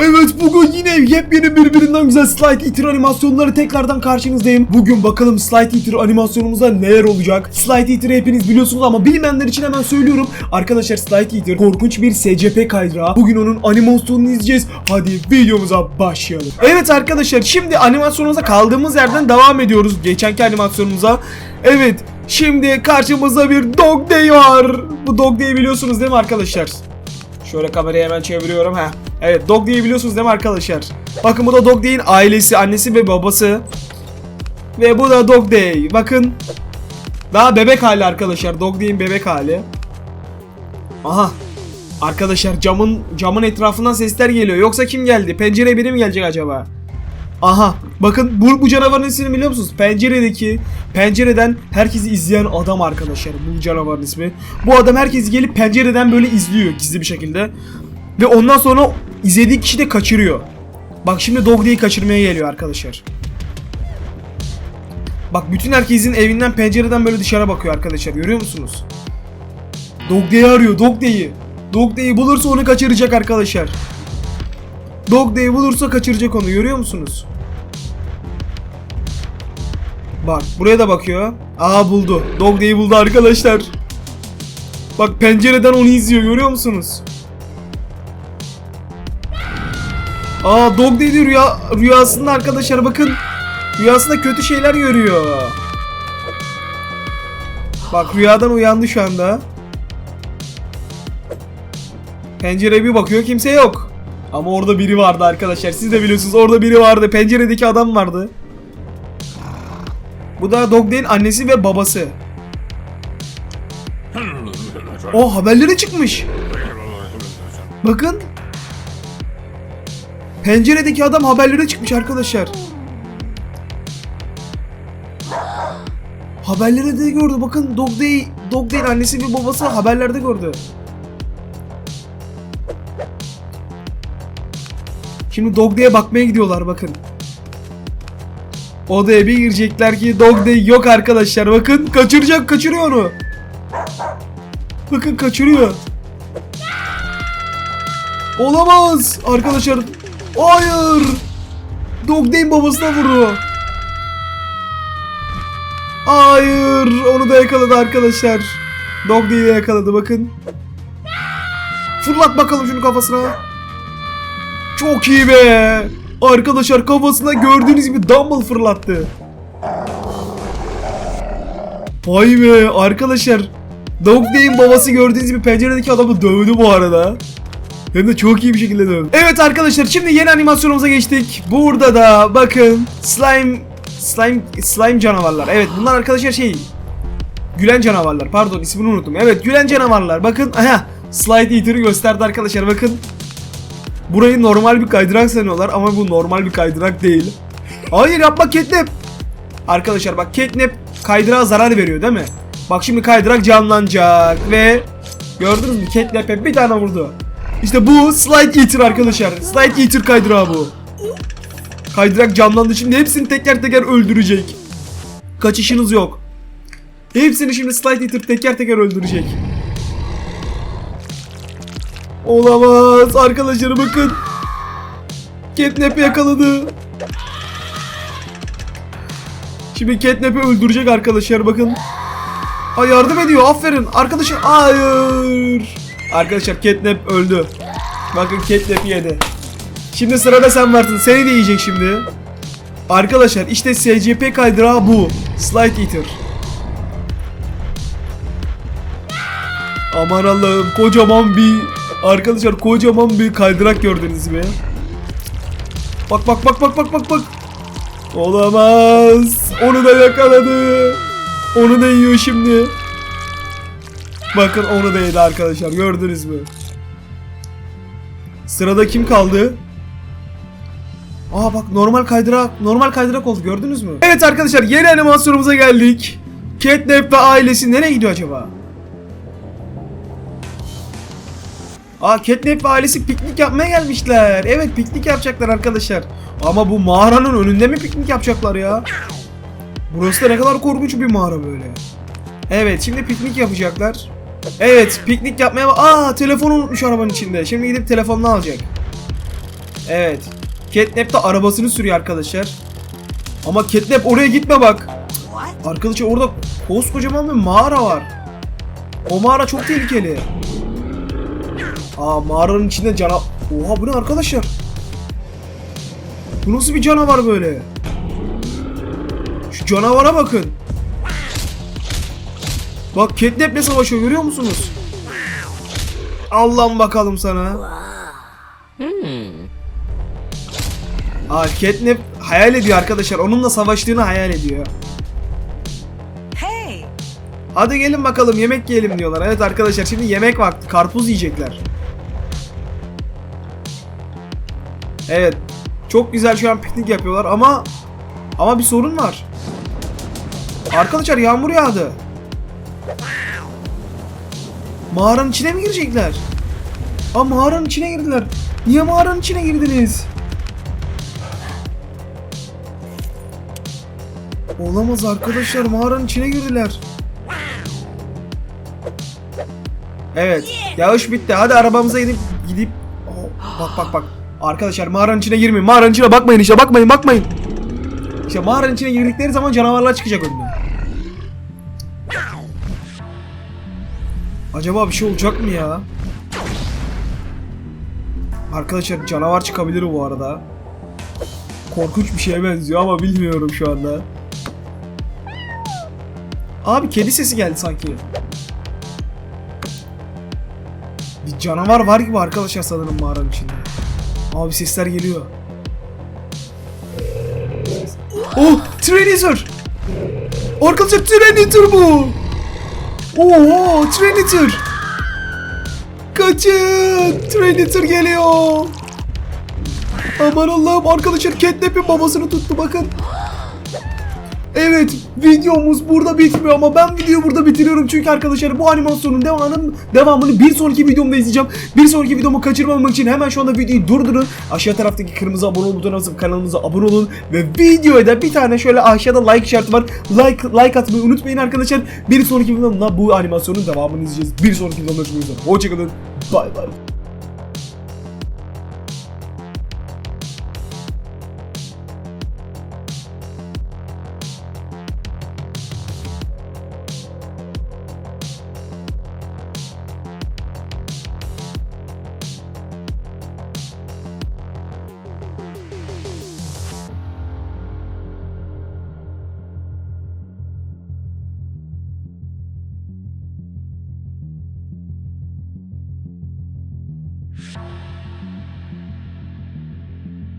Evet bugün yine yepyeni birbirinden güzel Slide Eater animasyonları tekrardan karşınızdayım. Bugün bakalım Slide Eater animasyonumuzda neler olacak. Slide Eater'ı hepiniz biliyorsunuz ama bilmeyenler için hemen söylüyorum. Arkadaşlar Slide Eater korkunç bir SCP kaydırağı. Bugün onun animasyonunu izleyeceğiz. Hadi videomuza başlayalım. Evet arkadaşlar şimdi animasyonumuza kaldığımız yerden devam ediyoruz. Geçenki animasyonumuza. Evet şimdi karşımızda bir Dog Day var. Bu Dog Day'i biliyorsunuz değil mi arkadaşlar? Şöyle kamerayı hemen çeviriyorum ha. Evet Dog Day'i biliyorsunuz değil mi arkadaşlar? Bakın bu da Dog Day'in ailesi, annesi ve babası. Ve bu da Dog Day. Bakın. Daha bebek hali arkadaşlar. Dog Day'in bebek hali. Aha. Arkadaşlar camın camın etrafından sesler geliyor. Yoksa kim geldi? Pencereye biri mi gelecek acaba? Aha bakın bu, bu canavarın ismini biliyor musunuz? Penceredeki pencereden herkesi izleyen adam arkadaşlar bu canavarın ismi. Bu adam herkesi gelip pencereden böyle izliyor gizli bir şekilde. Ve ondan sonra izlediği kişi de kaçırıyor. Bak şimdi Dog Day'i kaçırmaya geliyor arkadaşlar. Bak bütün herkesin evinden pencereden böyle dışarı bakıyor arkadaşlar görüyor musunuz? Dog Day'i arıyor Dog Day'i. Dog Day'i bulursa onu kaçıracak arkadaşlar. Dog Day'i bulursa kaçıracak onu görüyor musunuz? Bak buraya da bakıyor. Aa buldu. Dog Day'i buldu arkadaşlar. Bak pencereden onu izliyor görüyor musunuz? Aa Dog Day de rüya, rüyasında arkadaşlar bakın. Rüyasında kötü şeyler görüyor. Bak rüyadan uyandı şu anda. Pencereye bir bakıyor kimse yok. Ama orada biri vardı arkadaşlar. Siz de biliyorsunuz orada biri vardı. Penceredeki adam vardı. Bu da Dog Day'in annesi ve babası. O haberlere çıkmış. Bakın. Penceredeki adam haberlere çıkmış arkadaşlar. Haberlere de gördü. Bakın Dog Day, Dog Day'in annesi ve babası haberlerde gördü. Şimdi Dog Day'e bakmaya gidiyorlar bakın. Odaya bir girecekler ki Dog Day yok arkadaşlar. Bakın kaçıracak kaçırıyor onu. Bakın kaçırıyor. Olamaz arkadaşlar. Hayır. Dog Day'in babasına vurdu. Hayır. Onu da yakaladı arkadaşlar. Dog Day'i yakaladı bakın. Fırlat bakalım şunu kafasına. Çok iyi be. Arkadaşlar kafasına gördüğünüz gibi dumbbell fırlattı. Vay be arkadaşlar. Dog Day'in babası gördüğünüz gibi penceredeki adamı dövdü bu arada. Hem de çok iyi bir şekilde dövdü. Evet arkadaşlar şimdi yeni animasyonumuza geçtik. Burada da bakın slime slime slime canavarlar. Evet bunlar arkadaşlar şey gülen canavarlar. Pardon ismini unuttum. Evet gülen canavarlar. Bakın aha slide eater'ı gösterdi arkadaşlar. Bakın Burayı normal bir kaydırak sanıyorlar ama bu normal bir kaydırak değil. Hayır yapma Catnap. Arkadaşlar bak Catnap kaydırağa zarar veriyor değil mi? Bak şimdi kaydırak canlanacak ve gördünüz mü Catnap'e bir tane vurdu. İşte bu Slide Eater arkadaşlar. Slide Eater kaydırağı bu. Kaydırak canlandı şimdi hepsini teker teker öldürecek. Kaçışınız yok. Hepsini şimdi Slide Eater teker teker öldürecek. Olamaz arkadaşlar bakın. Catnap'i yakaladı. Şimdi Catnap'i öldürecek arkadaşlar bakın. Ay yardım ediyor aferin arkadaşlar. Hayır. Arkadaşlar Catnap öldü. Bakın Catnap'i yedi. Şimdi sırada sen varsın. Seni de yiyecek şimdi. Arkadaşlar işte SCP kaydırağı bu. Slide Eater. Aman Allah'ım kocaman bir Arkadaşlar kocaman bir kaydırak gördünüz mü? Bak bak bak bak bak bak bak. Olamaz. Onu da yakaladı. Onu da yiyor şimdi. Bakın onu da yedi arkadaşlar gördünüz mü? Sırada kim kaldı? Aa bak normal kaydırak normal kaydırak oldu gördünüz mü? Evet arkadaşlar yeni animasyonumuza geldik. Catnap ve ailesi nereye gidiyor acaba? Aa Catnap ve ailesi piknik yapmaya gelmişler. Evet piknik yapacaklar arkadaşlar. Ama bu mağaranın önünde mi piknik yapacaklar ya? Burası da ne kadar korkunç bir mağara böyle. Evet şimdi piknik yapacaklar. Evet piknik yapmaya... Aa telefonu unutmuş arabanın içinde. Şimdi gidip telefonunu alacak. Evet. Catnap de arabasını sürüyor arkadaşlar. Ama Catnap oraya gitme bak. Arkadaşlar orada koskocaman bir mağara var. O mağara çok tehlikeli. Aa mağaranın içinde cana... Oha bu ne arkadaşlar? Bu nasıl bir canavar böyle? Şu canavara bakın. Bak Catnap'le savaşıyor görüyor musunuz? Allah'ım bakalım sana. Aa Catnap hayal ediyor arkadaşlar. Onunla savaştığını hayal ediyor. Hey! Hadi gelin bakalım yemek yiyelim diyorlar. Evet arkadaşlar şimdi yemek vakti. Karpuz yiyecekler. Evet. Çok güzel şu an piknik yapıyorlar ama ama bir sorun var. Arkadaşlar yağmur yağdı. Mağaranın içine mi girecekler? Aa mağaranın içine girdiler. Niye mağaranın içine girdiniz? Olamaz arkadaşlar mağaranın içine girdiler. Evet. Yağış bitti. Hadi arabamıza gidip gidip Oh, bak bak bak. Arkadaşlar mağaranın içine girmeyin. Mağaranın içine bakmayın işte. Bakmayın, bakmayın. İşte mağaranın içine girdikleri zaman canavarlar çıkacak önüne. Acaba bir şey olacak mı ya? Arkadaşlar canavar çıkabilir bu arada. Korkunç bir şeye benziyor ama bilmiyorum şu anda. Abi kedi sesi geldi sanki. Bir canavar var gibi arkadaşlar sanırım mağaranın içinde. Abi sesler geliyor. Oh! Trinitor! Arkadaşlar Trinitor bu! Oo! Trinitor! Kaçın! Trinitor geliyor! Aman Allah'ım arkadaşlar Catnap'in babasını tuttu bakın. Evet videomuz burada bitmiyor ama ben videoyu burada bitiriyorum çünkü arkadaşlar bu animasyonun devamını, devamını bir sonraki videomda izleyeceğim. Bir sonraki videomu kaçırmamak için hemen şu anda videoyu durdurun. Aşağı taraftaki kırmızı abone ol butonuna basıp kanalımıza abone olun ve videoya da bir tane şöyle aşağıda like işareti var. Like like atmayı unutmayın arkadaşlar. Bir sonraki videomda bu animasyonun devamını izleyeceğiz. Bir sonraki videomda görüşmek üzere. Hoşçakalın. Bay bay.